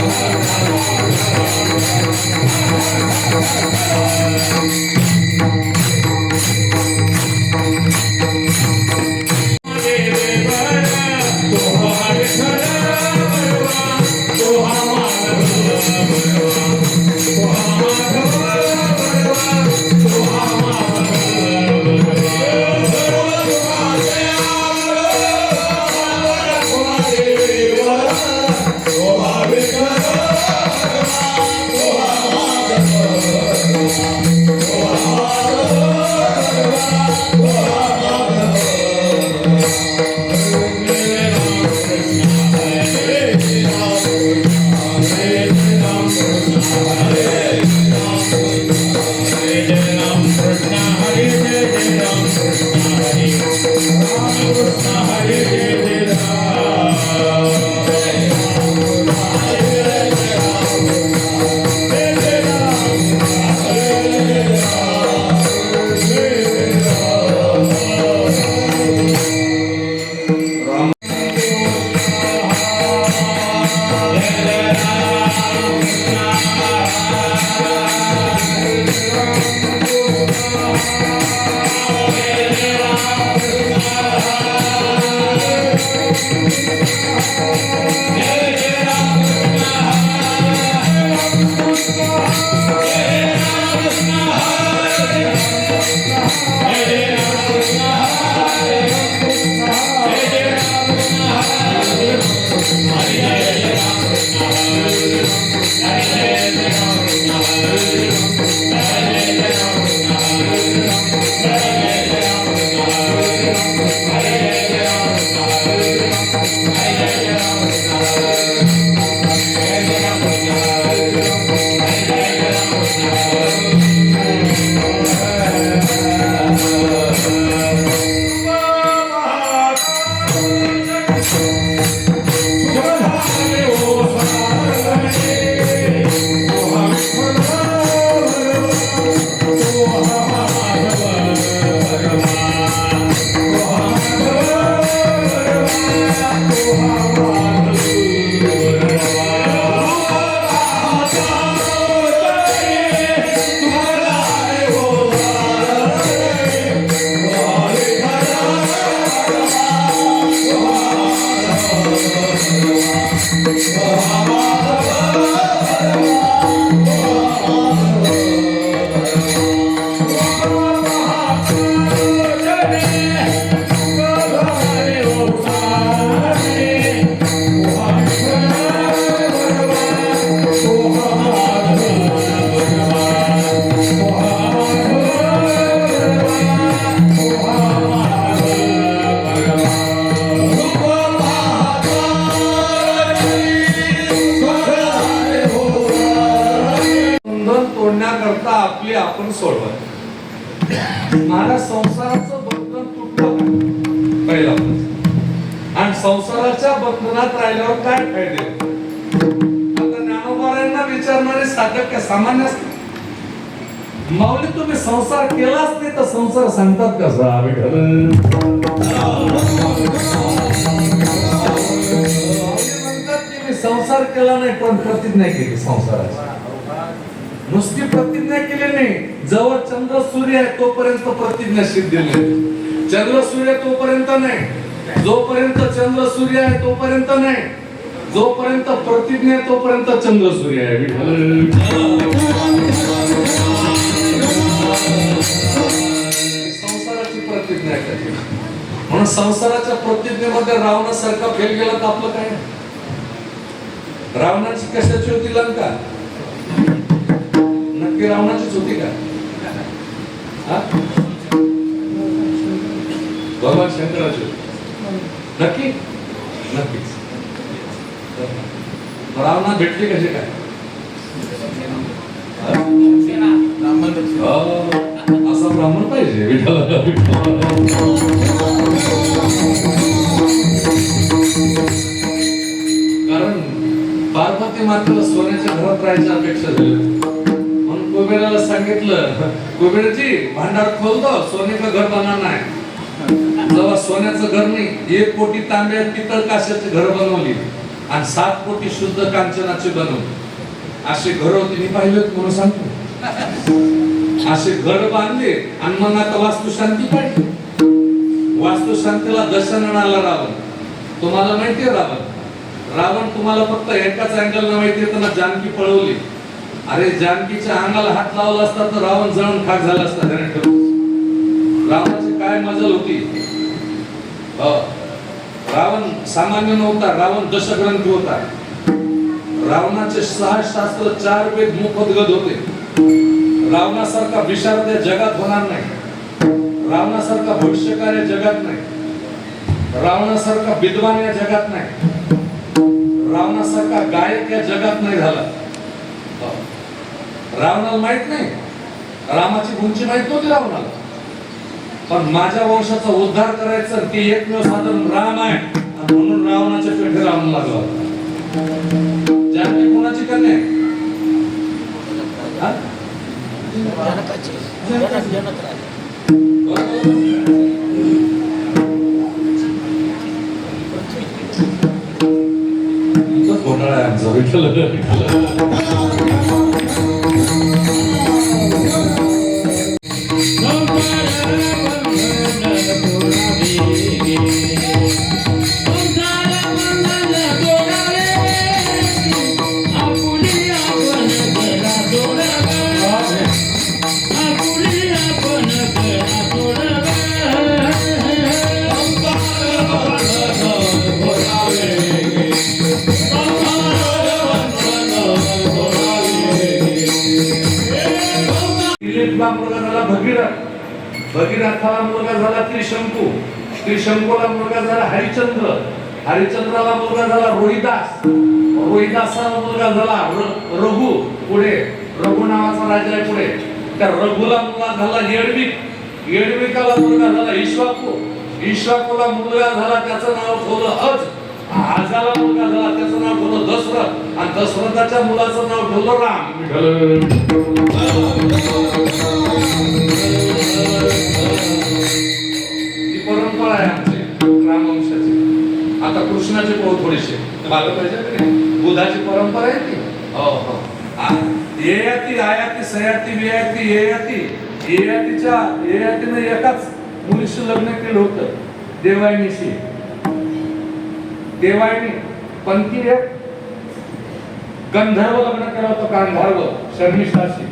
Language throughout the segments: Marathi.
Thank you. Hallelujah. संसार केलाच नाही तर संसार सांगतात कसा विठल संसार केला नाही पण प्रतिज्ञा केली संसाराची. नुसती प्रतिज्ञा केली नाही. जवळ चंद्र सूर्य आहे तोपर्यंत प्रतिज्ञा सिद्ध नाही. चंद्र सूर्य तोपर्यंत नाही. जोपर्यंत चंद्र सूर्य आहे तोपर्यंत नाही. जोपर्यंत प्रतिज्ञा आहे तोपर्यंत चंद्र सूर्य आहे. विठल म्हणून संसाराच्या प्रतिज्ञेमध्ये रावणासारखा फेल गेला तर आपलं काय? रावणाची कशाची होती लंका? नक्की रावणाचीच होती का? भगवान शंकराची होती. नक्की? नक्कीच. रावणा भेटली कशी काय? ब्राह्मण पाहिजे कारण पार्वती मात्र सोन्याच्या घरात राहायची अपेक्षा झाली म्हणून कुबेराला सांगितलं कुबेरजी भांडार खोलतो सोन्याचं घर बनणार नाही जेव्हा सोन्याचं घर नाही एक कोटी तांब्या पितळ काशाची घर बनवली आणि सात कोटी शुद्ध कांचनाची बनवली असे घर होते मी पाहिलेत म्हणून सांगतो असे गड बांधले आणि मग आता वास्तुशांती पाहिजे वास्तुशांतीला दर्शनाला रावण. तुम्हाला माहितीये रावण? रावण तुम्हाला फक्त एकाच अँगल माहितीये त्यांना जानकी पळवली. अरे जानकीच्या अंगाला हात लावला असता तर रावण जळून खाक झाला असता त्याने ठरवलं. रावणाची काय मजल होती? हो. रावण सामान्य नव्हता रावण दशग्रंथी होता. रावणाचे सहा शास्त्र चार वेद मुखोद्गत होते. रावणासारखा विशारद या जगात होणार नाही. रावणासारखा भविष्यकार या जगात नाही. रावणासारखा विद्वान या जगात नाही. रावणासारखा गायक या जगात नाही झाला. रावणाला माहीत नाही. रामाची उंची माहीत नव्हती रावणाला. पण माझ्या वंशाचा उद्धार करायचा ते एकमेव साधन राम आहे म्हणून रावणाच्या पेठे राम लागला जानकी कोणाची कन्या आहे? जनक जनक घोटाळा आहे विठ्ठल विठ्ठल. भगीरथ मुलगा झाला त्रिशंकू. त्रिशंकूला मुलगा झाला हरिचंद्र. हरिचंद्राला मुलगा झाला रोहिदास. रोहिदासाला मुलगा झाला रघु. पुढे रघु नावाचा राजा आहे पुढे. त्या रघुला मुलगा झाला येडविक येडविकाला मुलगा झाला ईश्वाकू. ईश्वाकूला मुलगा झाला त्याचं नाव ठेवलं अज. आजाला मुलगा झाला त्याचं नाव ठेवलं दशरथ. आणि दशरथाच्या मुलाचं नाव ठेवलं राम. ही परंपरा आहे आमची रामवंशाची आता कृष्णाचे पोळ थोडेसे. मला पाहिजे बुधाची परंपरा आहे ती. हो हो. आ- येयाती आयाती सयाती वियाती येयाती येयातीच्या येयातीने एकाच मुलीशी लग्न केलं होतं देवायनीशी देवायनी पण ती एक गंधर्व लग्न केलं होतं गांधर्व शर्मिष्ठाशी.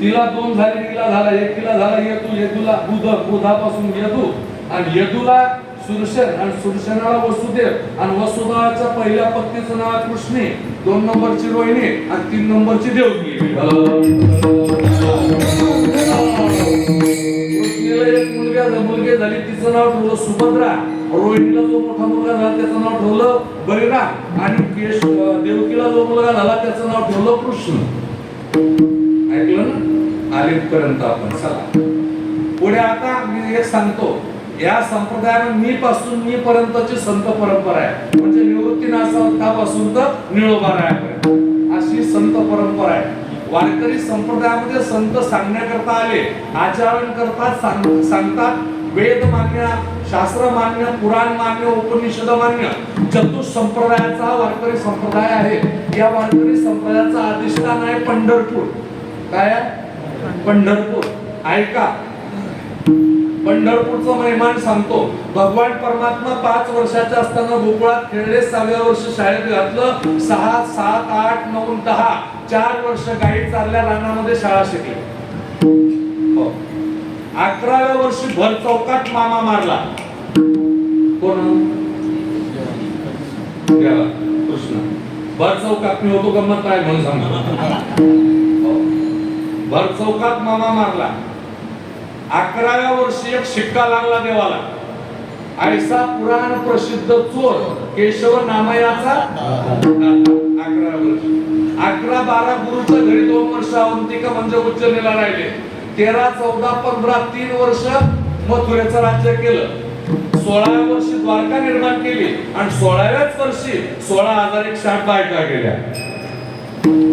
तिला दोन झाले तिला झाला एक तिला झाला येतू येतूला बुध बुधापासून येतू आणि येतूला सुरसेन आणि सुरसेनाला वसुदेव आणि वसुदेवाच्या पहिल्या पत्नीचं नाव आहे कृष्णी. दोन नंबरची रोहिणी आणि तीन नंबरची देवकी. एक मुलगा मुलगी झाली तिचं नाव ठेवलं सुभद्रा. रोहिणीला जो मोठा मुलगा झाला त्याचं नाव ठेवलं बलिराम आणि केश देवकीला जो मुलगा झाला त्याचं नाव ठेवलं कृष्ण. ऐकलं ना? आलेपर्यंत आपण चला. पुढे आता मी एक सांगतो या संप्रदायानं मी पासून मी पर्यंतची संत परंपरा आहे. म्हणजे निवृत्ती नासापासून तर निळोबारायापर्यंत अशी संत परंपरा आहे. वारकरी संप्रदायामध्ये संत सांगण्याकरता आले आचरण करतात सांग- सांगतात. वेद मान्य शास्त्र मान्य पुराण मान्य उपनिषद मान्य. चतुष संप्रदायाचा वारकरी संप्रदाय आहे. या वारकरी संप्रदायाचा अधिष्ठान आहे पंढरपूर. काय? पंढरपूर. ऐका. पंढरपूरचं महिमान सांगतो. भगवान परमात्मा पाच वर्षाचे असताना गोकुळात खेळले सहाव्या वर्ष शाळेत घातलं सहा सात आठ नऊ दहा चार वर्ष गाईड चालल्या रानामध्ये शाळा शिकली. हो. अकराव्या वर्षी भर चौकात मामा मारला. कोण? कृष्ण. भर चौकात मी होतो गमत काय म्हणून सांगतो चौकात मामा मारला. अकराव्या वर्षी एक शिक्का लागला देवाला. ऐसा पुराण प्रसिद्ध चोर केशव नामयाचा अकरा वर्ष. अकरा बारा गुरुच्या घरी दोन वर्ष अवंतिका म्हणजे उच्चनेला राहिले. तेरा चौदा पंधरा तीन वर्ष मथुरेचं राज्य केलं. सोळाव्या वर्षी द्वारका निर्माण केली आणि सोळाव्याच वर्षी सोळा हजार एक साठ बायका गेल्या.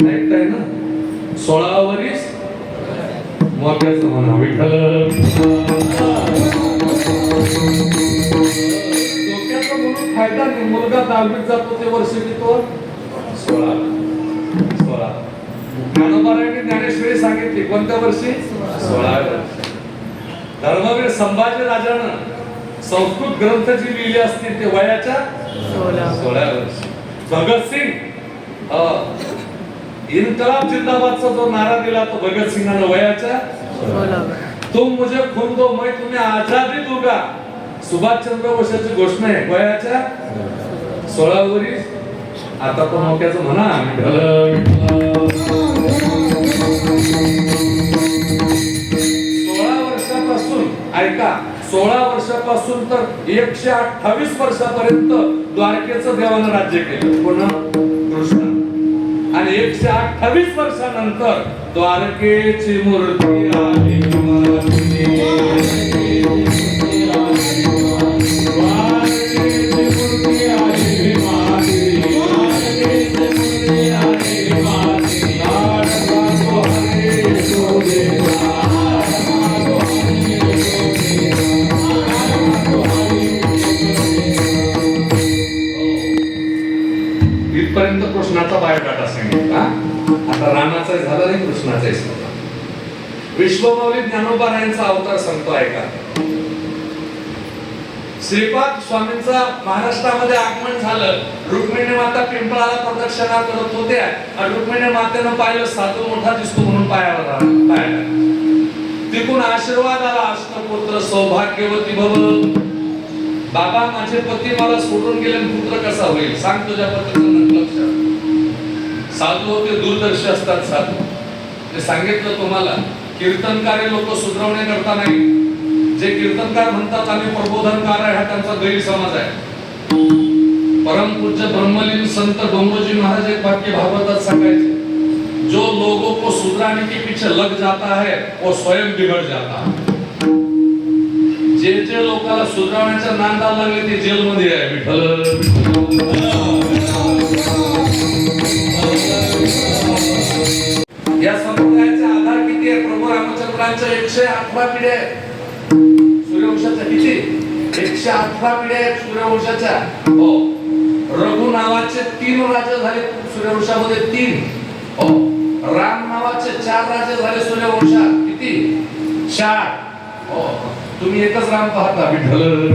ऐकताय ना? सोळा वरीस मोत्याचं म्हणा विठ्ठल फायदा नाही मुलगा दहावीत जातो ते वर्ष. किती सोळा सोळा ज्ञानोबारायांनी ज्ञानेश्वरी सांगितली कोणत्या वर्षी. सोळाव्या वर्षी धर्मवीर संभाजी राजानं संस्कृत ग्रंथ जी लिहिली असतील ते वयाच्या सोळाव्या वर्षी. भगतसिंग अं, इन्कलाब जिंदाबादचा जो नारा दिला तो भगत सिंगानं वयाच्या तुम मुझे खून दो मैं तुम्हें आजादी दूंगा. सुभाषचंद्र बोसाची घोषणा आहे वयाच्या? सोळा वर्ष आता तो मोक्याचं म्हणा विठ्ठल, सोळा वर्षापासून ऐका सोळा वर्षापासून तर एकशे अठ्ठावीस वर्षापर्यंत द्वारकेचं देवानं राज्य केलं. कोण? कृष्ण. आणि एकशे अठ्ठावीस वर्षानंतर द्वारकेची मूर्ती आली मूर्ती रामाचा नाही कृष्णाचा झाला विश्वमौली ज्ञानोबा अवतार सांगतो ऐका श्रीपाद स्वामींचा महाराष्ट्रामध्ये आगमन झालं. रुक्मिणी माता पिंपळाला प्रदक्षिणा करत होत्या. आणि रुक्मिणी मातेनं पाहिलं साधू मोठा दिसतो म्हणून पायावर आला- पायाला तिकून आशीर्वाद आला अष्टपुत्र सौभाग्यवती भव. बाबा माझे पती मला सोडून गेले पुत्र कसा होईल? सांग तुझ्या पतीचं लक्ष साधू होते दूरदर्शी असतात साधू. ते सांगितलं तुम्हाला कीर्तनकारी लोक सुधरवण्याकरता करता नाही. जे कीर्तनकार म्हणतात आम्ही प्रबोधनकार आहे हा त्यांचा गैरसमज आहे. परमपूज्य ब्रह्मलीन संत डोंगोजी महाराज एक वाक्य भागवतात सांगायचे जो लोगों को सुधराने के पीछे लग जाता है वो स्वयं बिगड़ जाता है. जे जे लोकांना सुधारण्याच्या नांदा लागले ते जेलमध्ये आहे विठ्ठल. या संप्रदायाचा आधार किती आहे? प्रभू रामचंद्रांच्या एकशे अठरा पिढ्या आहेत सूर्यवंशाच्या किती? एकशे अठरा पिढ्या आहेत सूर्यवंशाच्या. हो. रघु नावाचे तीन राजे झाले सूर्यवंशामध्ये तीन. हो. राम नावाचे चार राजे झाले सूर्यवंशात. किती? चार. हो. तुम्ही एकच राम पाहता विठ्ठल.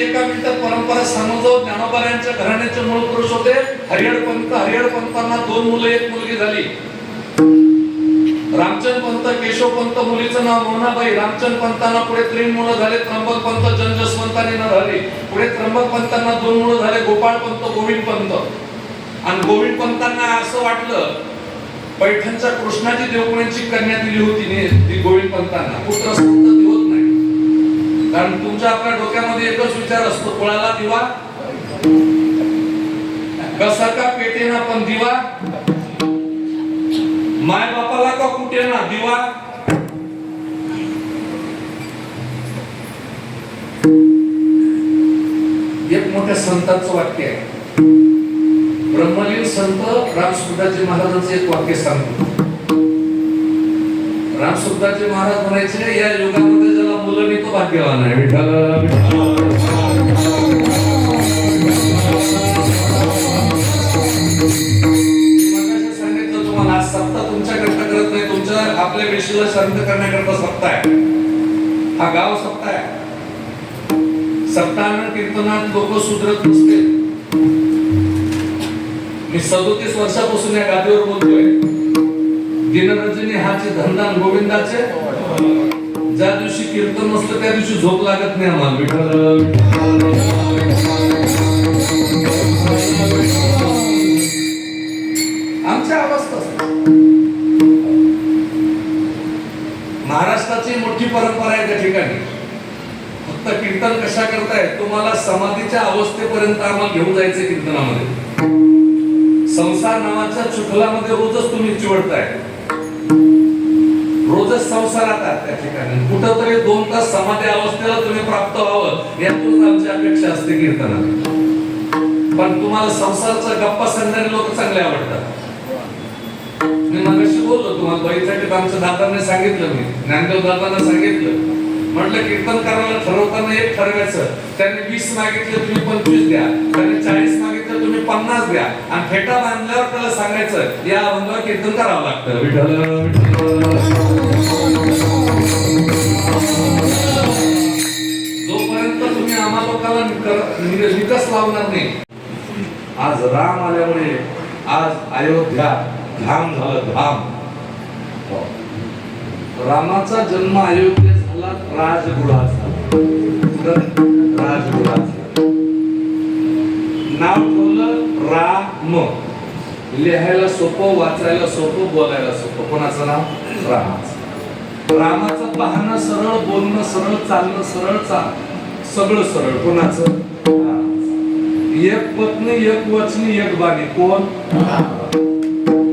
ज्ञानोबारांची एका मिनिटात परंपरा समजव ज्ञानोबारांच्या घराण्याचे मूळ पुरुष होते हरिहर पंत हरिहर पंतांना दोन मुलं एक मुलगी झाली. रामचंद पंत केशव पंत मुलीचं नाव मोहनाबाई रामचंद पंतांना पुढे तीन मुलं झाले त्र्यंबक पंत जनजसवंतांनी न झाले पुढे त्र्यंबक पंतांना दोन मुलं झाले गोपाळ पंत गोविंद पंत. आणि गोविंद पंतांना असं वाटलं पैठणच्या कृष्णाजी देवकुण्यांची कन्या दिली होती ने- ती गोविंद पंतांना. पुत्र संत कारण तुमच्या आपल्या डोक्यामध्ये एकच विचार असतो कोणाला दिवा? कसा का पेटेना पण दिवा? माय बापाला का कुठे ना दिवा? एक मोठ्या संतांचं वाक्य आहे. ब्रह्मलीन संत रामसुद्धाजी महाराजांचं एक वाक्य सांगतो. रामसुखदासजी महाराज म्हणायचे या युगामध्ये ज्याला मुलं मी तो भाग्यवान आहे. विठ्ठल सांगितलं तुम्हाला आज सत्ता तुमच्याकरता करत नाही तुमच्या आपल्या विषयाला शांत करण्याकरता सत्ता आहे. हा गाव सत्ता आहे. सत्तानं कीर्तनात लोक सुधरत नसते. मी सदोतीस वर्षापासून या गादीवर बोलतोय. दिनरंजनी हाचे धंदा गोविंदाचे. ज्या दिवशी कीर्तन नसलं त्या दिवशी झोप लागत नाही आम्हाला. आमच्या अवस्था. महाराष्ट्राची मोठी परंपरा आहे त्या ठिकाणी. फक्त कीर्तन कशा करताय तुम्हाला समाधीच्या अवस्थेपर्यंत आम्हाला घेऊन जायचं कीर्तनामध्ये. संसार नावाच्या चुकलामध्ये रोजच तुम्ही चिवडताय. रोजच संसारात आहात त्या ठिकाणी. कुठंतरी दोन तास समाधी अवस्थेला तुम्ही प्राप्त व्हावं यातून आमची अपेक्षा असते कीर्तनात. पण तुम्हाला संसारचा गप्पा सांगणारे लोक चांगले आवडतात. मी मगाशी बोललो तुम्हाला बळीसाठी आमच्या दादांनी सांगितलं मी ज्ञानदेव दादांना सांगितलं. म्हटलं कीर्तन करायला ठरवताना एक ठरवायचं त्यांनी वीस मागितले तुम्ही पंचवीस द्या त्यांनी चाळीस तुम्ही पन्नास द्या आणि फेटा बांधल्यावर त्याला सांगायचं या बंधूला कीर्तन करावं लागतं विठ्ठल जोपर्यंत तुम्ही आम्हा लोकांना निकस लावणार नाही आज राम आल्यामुळे आज अयोध्या धाम झालं धाम रामाचा जन्म अयोध्येत झाला राजगुढात झाला कुठं? झाला. नाव ठेवलं राम. लिहायला सोपं वाचायला सोपं बोलायला सोपं. कोणाचं नाव? रामाचं. रामाचं पाहणं सरळ बोलणं सरळ चालणं सरळ चाल सगळं सरळ. कोणाचं? एक पत्नी एक वचनी एक बाणी कोण?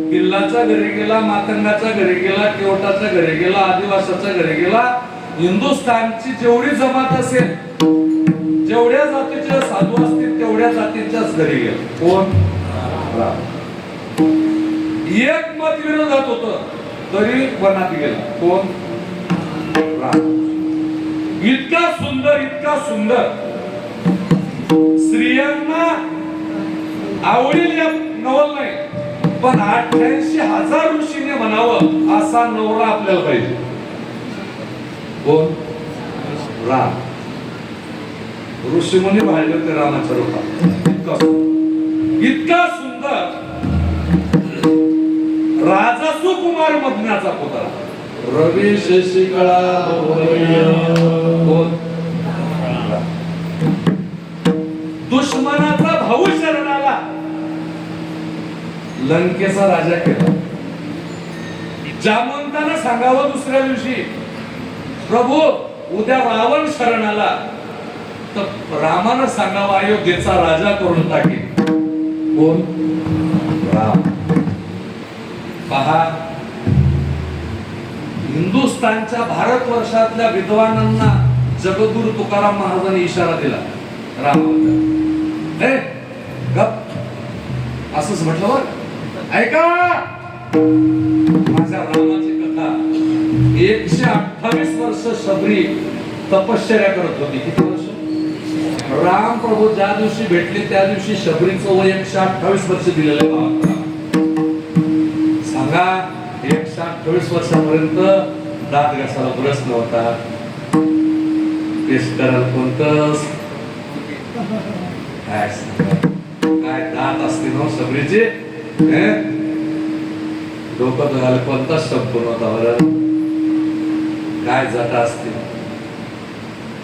बिल्लाच्या घरी गेला मातंगाच्या घरी गेला केवटाच्या घरी गेला आदिवासाच्या घरी गेला. हिंदुस्थानची जेवढी जमात असेल जेवढ्या जातीचे साधू असतील तेवढ्या जातीच्याच घरी गेला. कोण? एक मत विरोधात होत तरी वनात गेला. कोण? इतका सुंदर इतका सुंदर. स्त्रियांना आवडील या नवल नाही पण अठ्ठ्याऐंशी हजार ऋषीने म्हणावं असा नवरा आपल्याला पाहिजे. कोण? राम. ऋषीमुनी पाहिजे ते रामाच्या रूपात. इतका. सुंदर. इतका सुंदर. राजा सुकुमार मधनाचा पुतळा. रवी शशिकळा दुश्मनाचा भाऊ शरणाला. लंकेचा राजा केला. जामवंतानं सांगावं दुसऱ्या दिवशी प्रभू उद्या रावण शरणाला. तर रामानं सांगावं अयोध्येचा राजा करून टाकेल. कोण? राम. पहा हिंदुस्थानच्या भारतवर्षातल्या विद्वानांना जगद्गुरु तुकाराम महाराजांनी इशारा दिला. राम. ए गप. असंच म्हटलं ऐका! माझ्या रामाची कथा. एकशे अठ्ठावीस वर्ष शबरी तपश्चर्या करत होती. किती राम प्रभू ज्या दिवशी भेटले त्या दिवशी शबरीचं वय एकशे अठ्ठावीस वर्ष दिलेलं आहे. सांगा एकशे अठ्ठावीस वर्षापर्यंत दात घासायला ब्रश नव्हता. पेस्ट करायला कोणतंच काय काय दात असते ना हो शबरीचे? डोकं धरायला कोणताच शब्द नव्हता बरं. काय जटा असते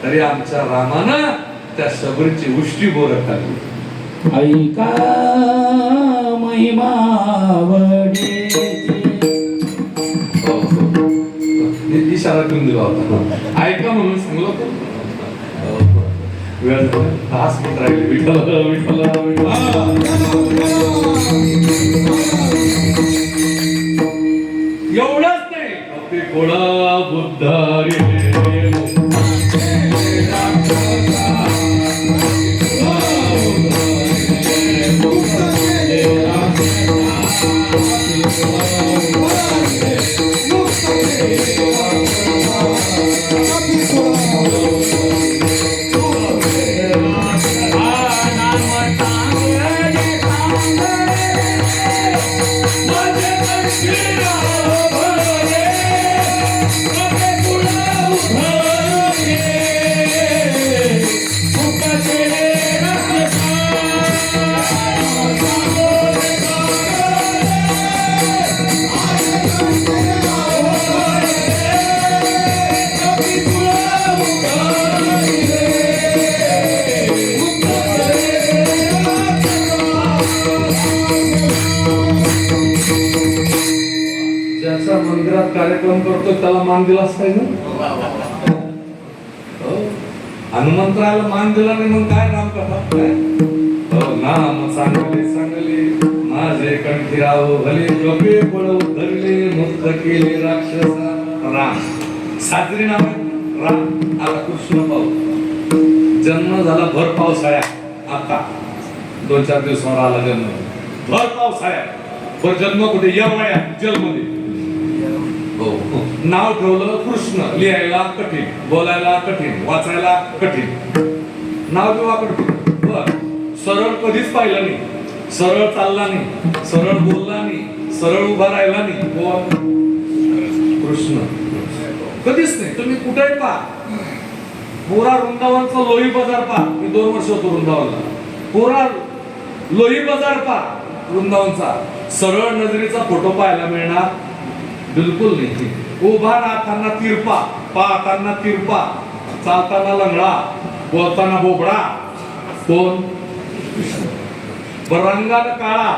तरी आमच्या रामानं त्या सबरीची उष्टी बोलत आली ऐका महिमा हो, हो. इशारा करून दिला होता. हो. ऐका म्हणून सांगलो वेळ झाला. मिनिट राहिले. विठ्ठल विठ्ठल एवढंच नाही. ते गोळा ज्याचा कार्यक्रम त्याला मान दिलाच पाहिजे हो. हनुमंतराला मान दिला नाही मग काय नाम कथा काय? हो नाम चांगले चांगले माझे कंठी राव भले कपे पळव धरले मुक्त केले राक्षसा राम. साजरी नाव राम. आला कृष्ण पाऊस जन्म झाला भर पावसाळ्या. आता. दोन चार दिवसावर आला जन्म. भर पावसाळ्या. पण जन्म कुठे? यवया जन्ममध्ये हो, हो. नाव ठेवलं कृष्ण लिहायला कठीण बोलायला कठीण वाचायला कठीण. नाव किंवा कठीण बर. सरळ कधीच पाहिलं नाही. सरळ चालला नाही. सरळ बोलला नाही. सरळ उभा राहिला नाही. हो कोण कृष्ण. कधीच नाही. तुम्ही कुठेही पहा? पुरा वृंदावनचा लोही बाजार पहा. मी दोन वर्ष होतो वृंदावनला. पुरा लोही बाजार पहा. वृंदावनचा. सरळ नजरेचा फोटो पाहायला मिळणार? बिलकुल नाही. उभा राहताना तिरपा पाहताना तिरपा चालताना लंगडा बोलताना बोबडा कोण रंगानं काळा.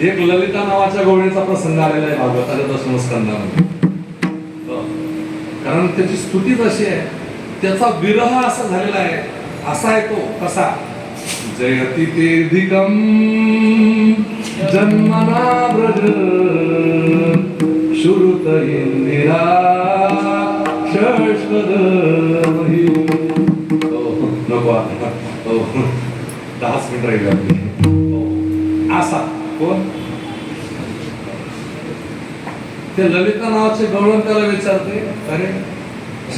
एक ललिता नावाच्या गवळीचा प्रसंग आलेला आहे भागवताच्या दशम स्कंदामध्ये कारण त्याची स्तुती अशी आहे त्याचा विरह असा झालेला आहे असा आहे तो कसा जयती तेधिकम जन्मना ब्रज. श्रुत नको हो, दहाच मिनिट राहिले आपली. कोण? ते ललिता नावाचे गवळण त्याला विचारते अरे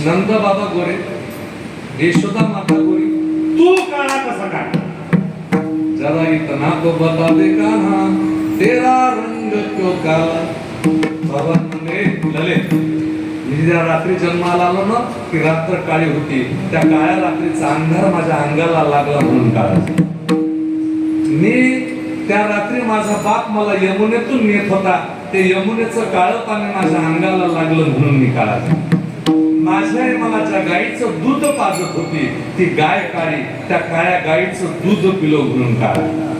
नंद बाबा गोरे यशोदा माता गोरी तू काळा कसा काय जरा इतना तो बता दे कान्हा तेरा रंग क्यों काला भगवान म्हणे ललित मी ज्या रात्री जन्माला आलो ना ती रात्र काळी होती. त्या काळ्या रात्रीचा अंधार माझ्या अंगाला लागला म्हणून काळाचा. मी त्या रात्री माझा बाप मला यमुनेतून नेत होता. ते यमुनेचं काळं पाणी माझ्या अंगाला लागलं म्हणून मी काळा माझ्या आई मला ज्या गाईचं दूध पाजत होती. ती गाय काळी त्या काळ्या गाईचं दूध पिलो म्हणून काळा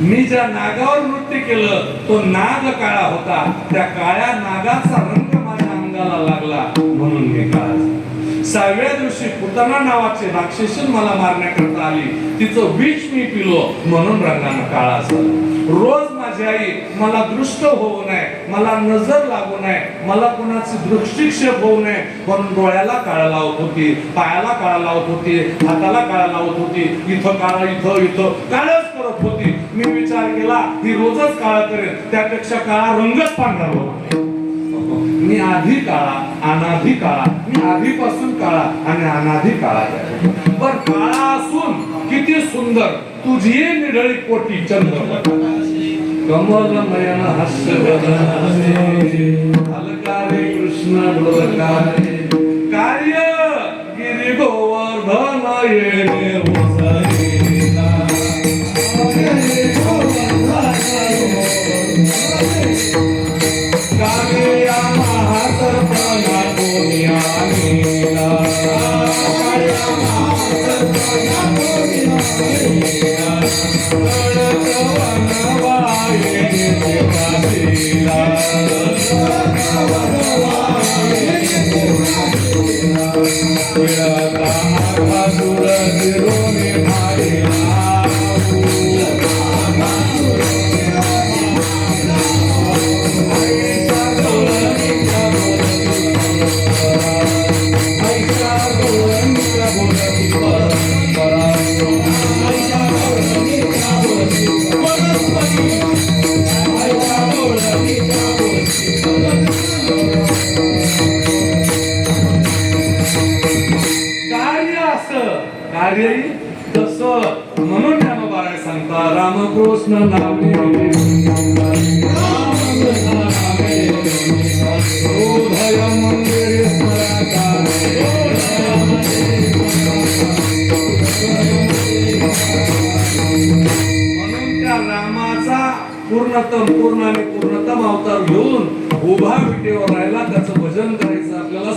मी ज्या नागावर नृत्य केलं तो नाग काळा होता. त्या काळ्या नागाचा रंग माझ्या अंगाला लागला. म्हणून मी काळा. सहाव्या दिवशी पुतना नावाचे राक्षसी मला मारण्याकरता आली. तिचं विष मी पिलो म्हणून रंगानं काळा झाला. रोज माझी मला दृष्ट होऊ नये मला नजर लागू नये मला कुणाची दृष्टिक्षेप होऊ नये. पण डोळ्याला काळा लावत होती पायाला काळा लावत होती हाताला काळा लावत होती इथं काळा इथं इथं काळच करत होती. मी विचार केला ही रोजच काळा करेल त्यापेक्षा काळा रंगच पांढरा होता मी आधी काळा अनाधी काळा मी आधीपासून काळा आणि अनाधी काळा पण काळा असून किती सुंदर तुझी निढळी कोटी चंद्र. कमल नयन हास्य अलकारे कृष्ण डोलकारे कार्य गिरी गोवर्धन येणे ओसरेला. कालिया महासर्पणा कोण्या नीला. कालिया महासर्पणा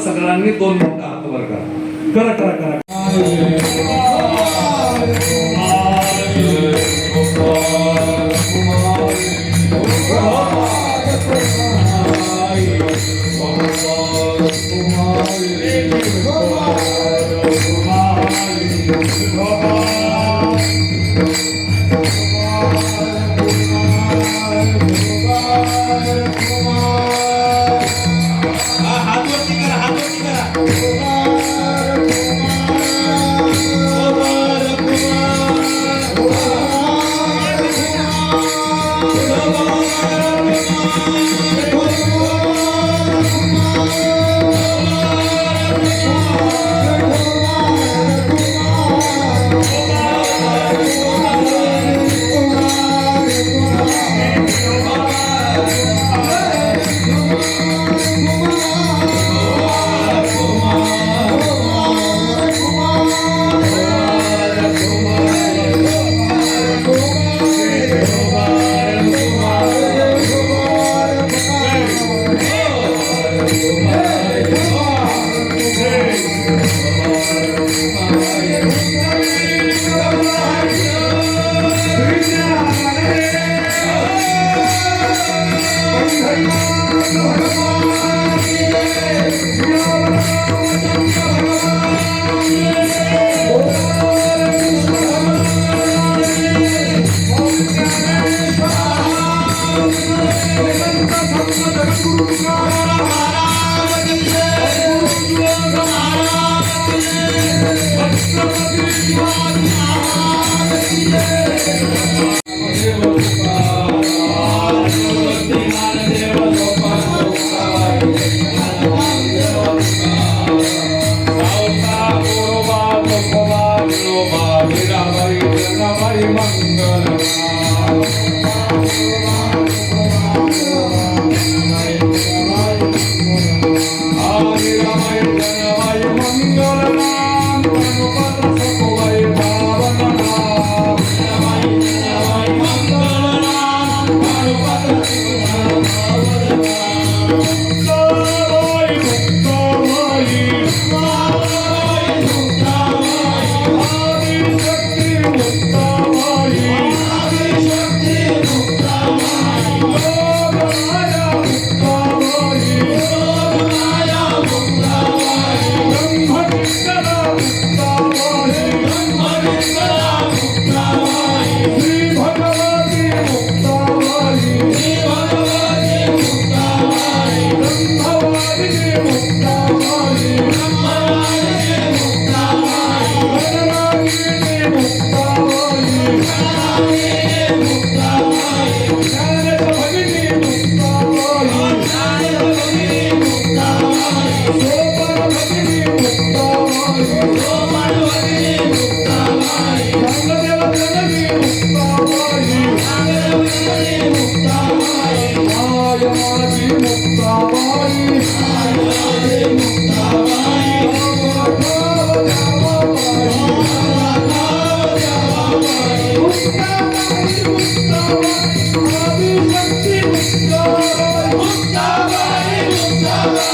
सगळ्यांनी दोन मोठा हात वर करा. करा करा करा. Música